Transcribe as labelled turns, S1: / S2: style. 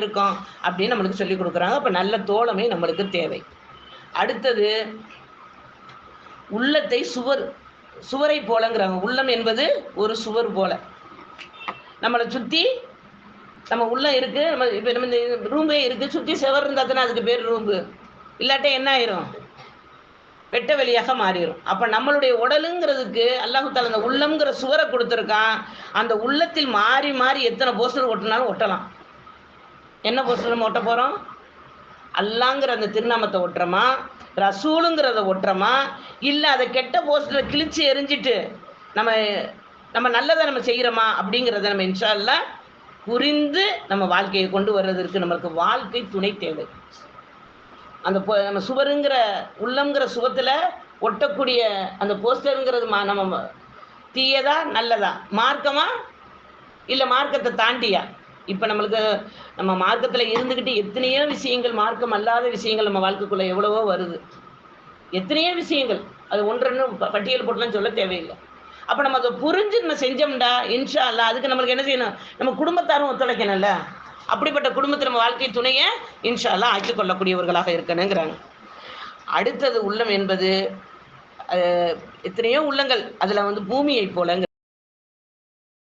S1: இருக்கோம் அப்படின்னு நம்மளுக்கு சொல்லி கொடுக்குறாங்க. அப்போ நல்ல தோழமை நம்மளுக்கு தேவை. அடுத்தது உள்ளத்தை சுவர் சுவரை போலங்கிறாங்க உள்ளம் என்பது ஒரு சுவர் போல. நம்மளை சுற்றி நம்ம உள்ளம் இருக்கு நம்ம இப்போ நம்ம இந்த ரூம்பே இருக்கு சுற்றி செவர் இருந்தால் தானே அதுக்கு பேர் ரூம்பு இல்லாட்ட என்ன ஆயிரும்? வெட்ட வெளியாக மாறிடும் அப்போ நம்மளுடைய உடலுங்கிறதுக்கு அல்லாஹு அந்த உள்ளம்ங்கிற சுவரை கொடுத்துருக்கான். அந்த உள்ளத்தில் மாறி மாறி எத்தனை போஸ்டர் ஒட்டினாலும் ஒட்டலாம். என்ன போஸ்டர் நம்ம ஒட்ட போகிறோம் அல்லாங்கிற அந்த திருநாமத்தை ஒட்டுறோமா? ரசூலுங்கிறத ஒட்டுறோமா? இல்லை அதை கெட்ட போஸ்டரை கிழிச்சு எரிஞ்சிட்டு நம்ம நம்ம நல்லதை நம்ம செய்கிறோமா அப்படிங்கிறத நம்ம இன்ஷால்ல புரிந்து நம்ம வாழ்க்கையை கொண்டு வர்றதற்கு நம்மளுக்கு வாழ்க்கை துணை தேவை. அந்த நம்ம சுவருங்கிற உள்ளங்கிற சுவத்தில் ஒட்டக்கூடிய அந்த போஸ்டருங்கிறது மா நம்ம தீயதா நல்லதா? மார்க்கமா? இல்லை மார்க்கத்தை தாண்டியா? இப்போ நம்மளுக்கு நம்ம மார்க்கத்தில் இருந்துக்கிட்டு எத்தனையோ விஷயங்கள் மார்க்கம் அல்லாத விஷயங்கள் நம்ம வாழ்க்கைக்குள்ளே எவ்வளவோ வருது. எத்தனையோ விஷயங்கள். அது ஒன்றுன்னு பட்டியல் போட்டுலாம் சொல்ல தேவையில்லை. அப்போ நம்ம அதை புரிஞ்சு நம்ம செஞ்சோம்டா இன்ஷா அல்லாஹ் அதுக்கு நம்மளுக்கு என்ன செய்யணும்? நம்ம குடும்பத்தாரும் ஒத்துழைக்கணும்ல. அப்படிப்பட்ட குடும்பத்தில் நம்ம வாழ்க்கை துணையை இன்ஷா அல்லாஹ் ஆக்கிக் கொள்ளக்கூடியவர்களாக இருக்கணுங்கிறாங்க. அடுத்தது உள்ளம் என்பது எத்தனையோ உள்ளங்கள். அதில் வந்து பூமியை போலங்க